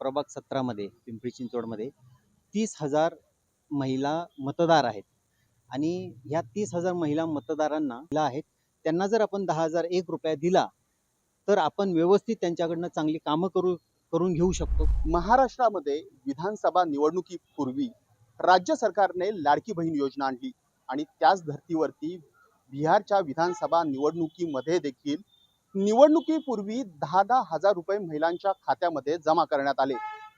प्रभाग सतरामध्ये पिंपरी चिंचवडमध्ये तीस हजार महिला मतदार आहेत. आणि ह्या तीस हजार महिला मतदारांना आहेत त्यांना जर आपण दहा हजार एक रुपया दिला तर आपण व्यवस्थित त्यांच्याकडनं चांगली कामं करू करून घेऊ शकतो. महाराष्ट्रामध्ये विधानसभा निवडणुकीपूर्वी राज्य सरकारने लाडकी बहीण योजना आणली. आणि त्याच धर्तीवरती बिहारच्या विधानसभा निवडणुकीमध्ये देखील निवडणुकीपूर्वी दहा दहा हजार रुपये महिलांच्या खात्यामध्ये जमा करण्यात आले.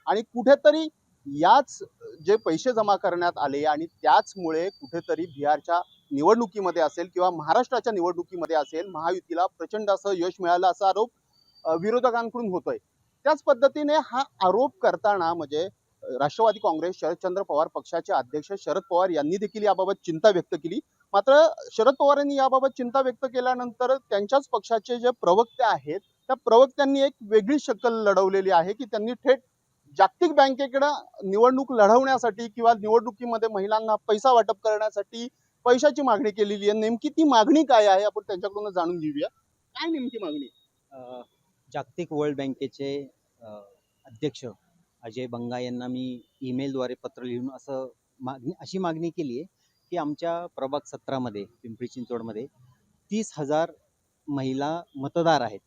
आणि कुठेतरी याच जे पैसे जमा करण्यात आले आणि त्याचमुळे कुठेतरी बिहारच्या निवडणुकीमध्ये असेल किंवा महाराष्ट्राच्या निवडणुकीमध्ये असेल महायुतीला प्रचंड असं यश मिळालं असा आरोप विरोधकांकडून होतोय. त्याच पद्धतीने हा आरोप करताना म्हणजे राष्ट्रवादी काँग्रेस शरदचंद्र पवार पक्षाचे अध्यक्ष शरद पवार यांनी देखील याबाबत चिंता व्यक्त केली. मात्र शरद पवारांनी याबाबत चिंता व्यक्त केल्यानंतर त्यांच्याच पक्षाचे जे प्रवक्ते आहेत त्या प्रवक्त्यांनी एक वेगळी शक्कल लढवलेली आहे की त्यांनी थेट जागतिक बँकेकडे निवडणूक लढवण्यासाठी किंवा निवडणुकीमध्ये महिलांना पैसा वाटप करण्यासाठी पैशाची मागणी केलेली आहे. नेमकी ती मागणी काय आहे आपण त्यांच्याकडून जाणून घेऊया. काय नेमकी मागणी? जागतिक वर्ल्ड बँकेचे अध्यक्ष अजय बंगा यांना मी ईमेलद्वारे पत्र लिहून असं मागणी अशी मागणी केली आहे. की आमच्या प्रभाग सत्रामध्ये पिंपरी चिंचवडमध्ये तीस हजार महिला मतदार आहेत.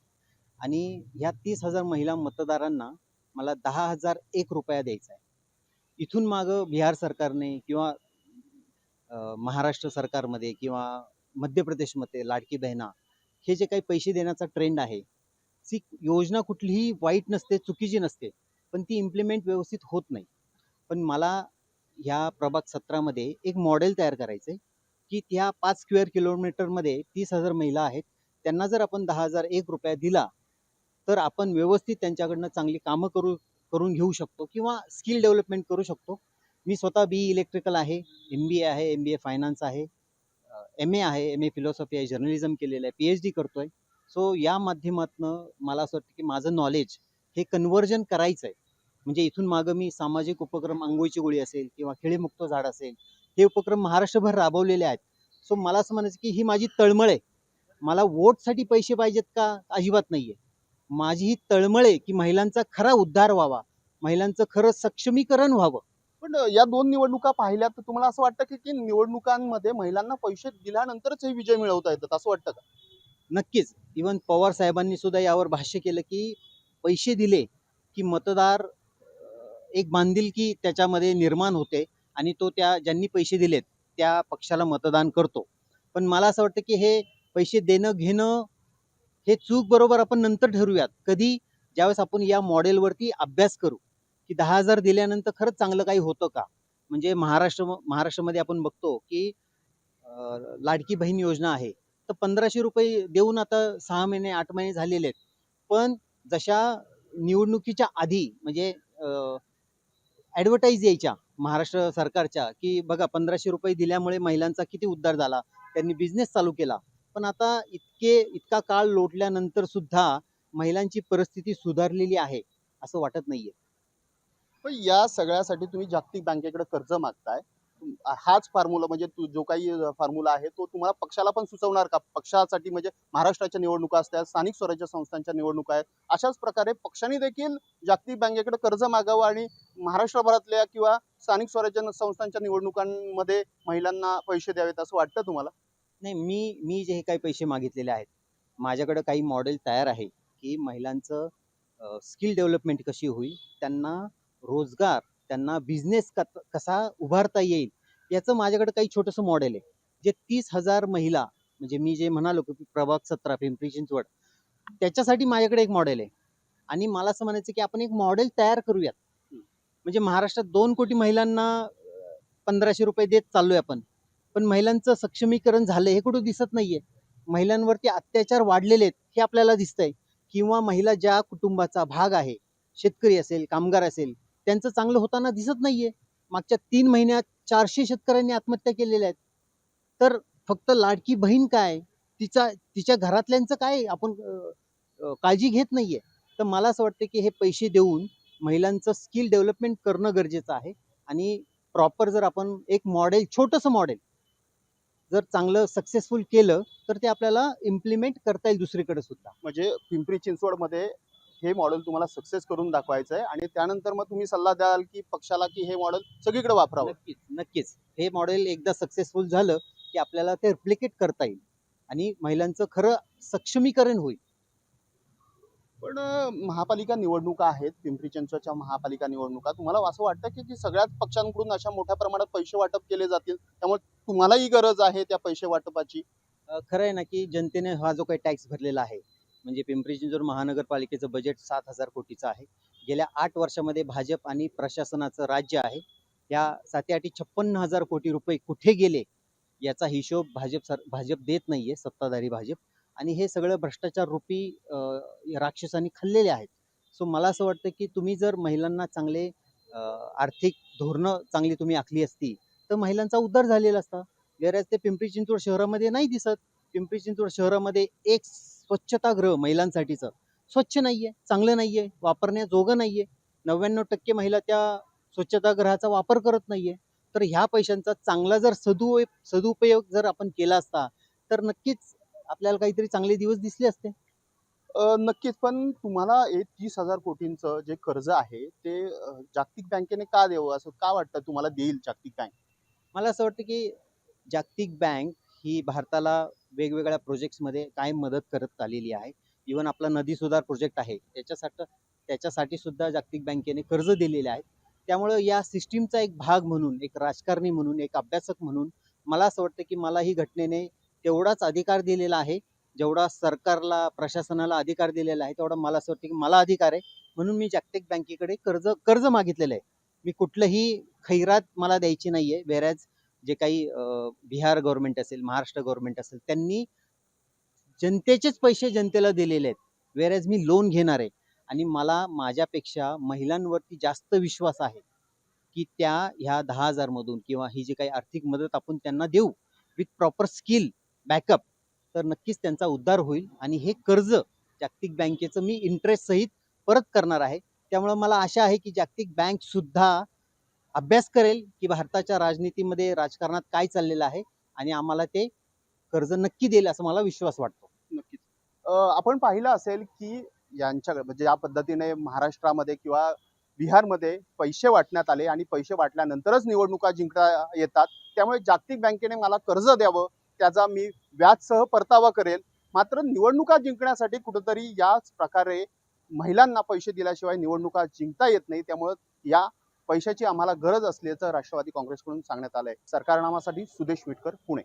आणि ह्या तीस हजार महिला मतदारांना मला दहा हजार एक रुपया द्यायचा आहे. इथून मागं बिहार सरकारने किंवा महाराष्ट्र सरकारमध्ये किंवा मध्य प्रदेशमध्ये लाडकी बहिणा हे जे काही पैसे देण्याचा ट्रेंड आहे ती योजना कुठलीही वाईट नसते चुकीची नसते पण ती इम्प्लिमेंट व्यवस्थित होत नाही. पण मला ह्या प्रभाग सत्रामध्ये एक मॉडेल तयार करायचं आहे की त्या पाच स्क्वेअर किलोमीटरमध्ये तीस हजार महिला आहेत. त्यांना जर आपण दहा हजार एक रुपया दिला तर आपण व्यवस्थित त्यांच्याकडनं चांगली कामं करू करून घेऊ शकतो किंवा स्किल डेव्हलपमेंट करू शकतो. मी स्वतः बी इलेक्ट्रिकल आहे एम बी ए आहे एम बी ए फायनान्स आहे एम ए आहे एम ए फिलॉसॉफी आहे जर्नलिझम केलेलं आहे पी एच डी करतोय. सो या माध्यमातनं मला असं वाटतं की माझं नॉलेज हे कन्वर्जन करायचं आहे म्हणजे इथून मागं मी सामाजिक उपक्रम अंघोळीची गोळी असेल किंवा खेळीमुक्त झाड असेल हे उपक्रम महाराष्ट्रभर राबवलेले आहेत. सो मला असं म्हणायचं की ही माझी तळमळ आहे. मला वोटसाठी पैसे पाहिजेत का? अजिबात नाही आहे माझी ही तळमळ आहे की महिलांचा खरा उद्धार व्हावा महिलांचं खरं सक्षमीकरण व्हावं. पण या दोन निवडणुका पाहिल्या तर तुम्हाला असं वाटतं की की निवडणुकांमध्ये महिलांना पैसे दिल्यानंतरच हे विजय मिळवता येतात असं वाटतं का? नक्कीच. इवन पवार साहेबांनी सुद्धा यावर भाष्य केलं की पैसे दिले की मतदार एक बांधिलकी त्याच्यामध्ये निर्माण होते आणि तो त्या ज्यांनी पैसे दिलेत त्या पक्षाला मतदान करतो. पण मला असं वाटतं की हे पैसे देणं घेणं हे चूक बरोबर आपण नंतर ठरवूयात. कधी ज्यावेळेस आपण या मॉडेलवरती अभ्यास करू की दहा हजार दिल्यानंतर खरंच चांगलं काही होतं का? म्हणजे महाराष्ट्र महाराष्ट्रामध्ये आपण बघतो की लाडकी बहीण योजना आहे. तर पंधराशे रुपये देऊन आता सहा महिने आठ महिने झालेले आहेत. पण जशा निवडणुकीच्या आधी म्हणजे ॲडव्हर्टाईज यायच्या महाराष्ट्र सरकारच्या की बघा पंधराशे रुपये दिल्यामुळे महिलांचा किती उद्धार झाला त्यांनी बिझनेस चालू केला. पण आता इतके इतका काळ लोटल्यानंतर सुद्धा महिलांची परिस्थिती सुधारलेली आहे असं वाटत नाहीये. पण या सगळ्यासाठी तुम्ही जागतिक बँकेकडे कर्ज मागताय. हाच फॉर्म्युला म्हणजे तू- जो काही फॉर्म्युला आहे तो तुम्हाला पक्षाला पण सुचवणार का? पक्षासाठी म्हणजे महाराष्ट्राच्या निवडणुका असतात स्थानिक स्वराज्य संस्थांच्या निवडणुका आहेत. अशाच प्रकारे पक्षाने देखील जागतिक बँकेकडे कर्ज मागावं आणि महाराष्ट्रभरातल्या किंवा स्थानिक स्वराज्य संस्थांच्या निवडणुकांमध्ये महिलांना पैसे द्यावेत असं वाटतं तुम्हाला? नाही मी मी जे हे काही पैसे मागितलेले आहेत माझ्याकडे काही मॉडेल तयार आहे की महिलांचं स्किल डेव्हलपमेंट कशी होईल त्यांना रोजगार त्यांना बिझनेस कसा उभारता येईल याचं माझ्याकडे काही छोटंसं मॉडेल आहे. जे तीस हजार महिला म्हणजे मी जे म्हणालो की प्रभाग सतरा पिंपरी चिंचवड त्याच्यासाठी माझ्याकडे एक मॉडेल आहे. आणि मला असं म्हणायचं की आपण एक मॉडेल तयार करूयात. म्हणजे महाराष्ट्रात दोन कोटी महिलांना पंधराशे रुपये देत चाललोय आपण. पण महिलांचं सक्षमीकरण झालं हे कुठं दिसत नाहीये. महिलांवरती अत्याचार वाढलेले आहेत हे आपल्याला दिसतंय. किंवा महिला ज्या कुटुंबाचा भाग आहे शेतकरी असेल कामगार असेल त्यांचं चांगलं होताना दिसत नाहीये. मागच्या तीन महिन्यात चारशे शेतकऱ्यांनी आत्महत्या केलेल्या आहेत. तर फक्त लाडकी बहीण काय? तिचा तिच्या घरातल्यांचं काय आपण काळजी घेत नाहीये. तर मला असं वाटतं की हे पैसे देऊन महिलांचं स्किल डेव्हलपमेंट करणं गरजेचं आहे. आणि प्रॉपर जर आपण एक मॉडेल छोटंसं मॉडेल जर चांगलं सक्सेसफुल केलं तर ते आपल्याला इम्प्लिमेंट करता येईल दुसरीकडे सुद्धा. म्हणजे पिंपरी चिंचवडमध्ये हे मॉडेल तुम्हाला सक्सेस करून दाखवायचं आहे आणि त्यानंतर मग तुम्ही सल्ला द्याल की पक्षाला की हे मॉडेल सगळीकडे वापरावं. नक्कीच नक्कीच. हे मॉडेल एकदा सक्सेसफुल झालं की आपल्याला ते रिप्लिकेट करता येईल आणि महिलांचं खरं सक्षमीकरण होईल. पण महापालिका निवडणुका आहेत पिंपरी चिंचवडच्या महापालिका निवडणुका. तुम्हाला असं वाटतं की की सगळ्याच पक्षांकडून अशा मोठ्या प्रमाणात पैसे वाटप केले जातील? त्यामुळे तुम्हालाही गरज आहे त्या पैसे वाटपाची? खरं आहे ना की जनतेने हा जो काही टॅक्स भरलेला आहे म्हणजे पिंपरी चिंचवड महानगरपालिकेचं बजेट सात हजार कोटीचं आहे. गेल्या आठ वर्षामध्ये भाजप आणि प्रशासनाचं राज्य आहे. या साती आठी छप्पन्न हजार कोटी रुपये कुठे गेले याचा हिशोब भाजप सर भाजप देत नाहीये सत्ताधारी भाजप. आणि हे सगळं भ्रष्टाचार रूपी राक्षसांनी खाल्लेले आहेत. सो मला असं वाटतं की तुम्ही जर महिलांना चांगले आर्थिक धोरणं चांगली तुम्ही आखली असती तर महिलांचा उद्धार झालेला असता. गैरज ते पिंपरी चिंचवड शहरामध्ये नाही दिसत. पिंपरी चिंचवड शहरामध्ये एक स्वच्छतागृह महिलांसाठीचं. स्वच्छ नाहीये चांगलं नाहीये वापरण्याजोगं नाहीये. नव्याण्णव टक्के महिला त्या स्वच्छतागृहाचा वापर करत नाहीये. तर ह्या पैशांचा चांगला जर सदुपयोग सदुपयोग जर आपण केला असता तर नक्कीच आपल्याला काहीतरी चांगले दिवस दिसले असते. नक्कीच. पण तुम्हाला हे तीस हजार कोटींचं जे कर्ज आहे ते जागतिक बँकेने का द्यावं? असं का वाटतं? तुम्हाला देईल जागतिक बँक? मला असं वाटतं की जागतिक बँक ही भारताला वेगवेगळ्या प्रोजेक्ट्समध्ये कायम मदत करत आलेली आहे. इवन आपला नदी सुधार प्रोजेक्ट आहे त्याच्यासाठी त्याच्यासाठी सुद्धा जागतिक बँकेने कर्ज दिलेले आहेत. त्यामुळं या सिस्टीमचा एक भाग म्हणून एक राजकारणी म्हणून एक अभ्यासक म्हणून मला असं वाटतं की मला ही घटनेने तेवढाच अधिकार दिलेला आहे. जेवढा सरकारला प्रशासनाला अधिकार दिलेला आहे तेवढा मला असं वाटतं की मला अधिकार आहे. म्हणून मी जागतिक बँकेकडे कर्ज कर्ज मागितलेलं आहे. मी कुठलंही खैरात मला द्यायची नाही आहे वेरॅज जे काही बिहार गव्हर्नमेंट असेल महाराष्ट्र गव्हर्नमेंट असेल त्यांनी जनतेचेच पैसे जनतेला दिलेले आहेत. वेरॅज मी लोन घेणार आहे. आणि मला माझ्यापेक्षा महिलांवरती जास्त विश्वास आहे की त्या ह्या दहा हजारमधून किंवा ही जी काही आर्थिक मदत आपण त्यांना देऊ विथ प्रॉपर स्किल बॅकअप तर नक्कीच त्यांचा उद्धार होईल. आणि हे कर्ज जागतिक बँकेचं मी इंटरेस्ट सहित परत करणार आहे. त्यामुळं मला आशा आहे की जागतिक बँक सुद्धा अभ्यास करेल की भारताच्या राजनीतीमध्ये राजकारणात काय चाललेलं आहे आणि आम्हाला ते कर्ज नक्की देईल असं मला विश्वास वाटतो. नक्कीच. आपण पाहिलं असेल की यांच्याकडे म्हणजे या पद्धतीने महाराष्ट्रामध्ये किंवा बिहारमध्ये पैसे वाटण्यात आले आणि पैसे वाटल्यानंतरच निवडणुका जिंकता येतात. त्यामुळे जागतिक बँकेने मला कर्ज द्यावं त्याचा मी व्याजसह परतावा करेल. मात्र निवडणुका जिंकण्यासाठी कुठंतरी याच प्रकारे महिलांना पैसे दिल्याशिवाय निवडणुका जिंकता येत नाही. त्यामुळं या पैशाची आम्हाला गरज असल्याचं राष्ट्रवादी काँग्रेसकडून सांगण्यात आलंय. सरकारनामासाठी सुदेश विटकर पुणे.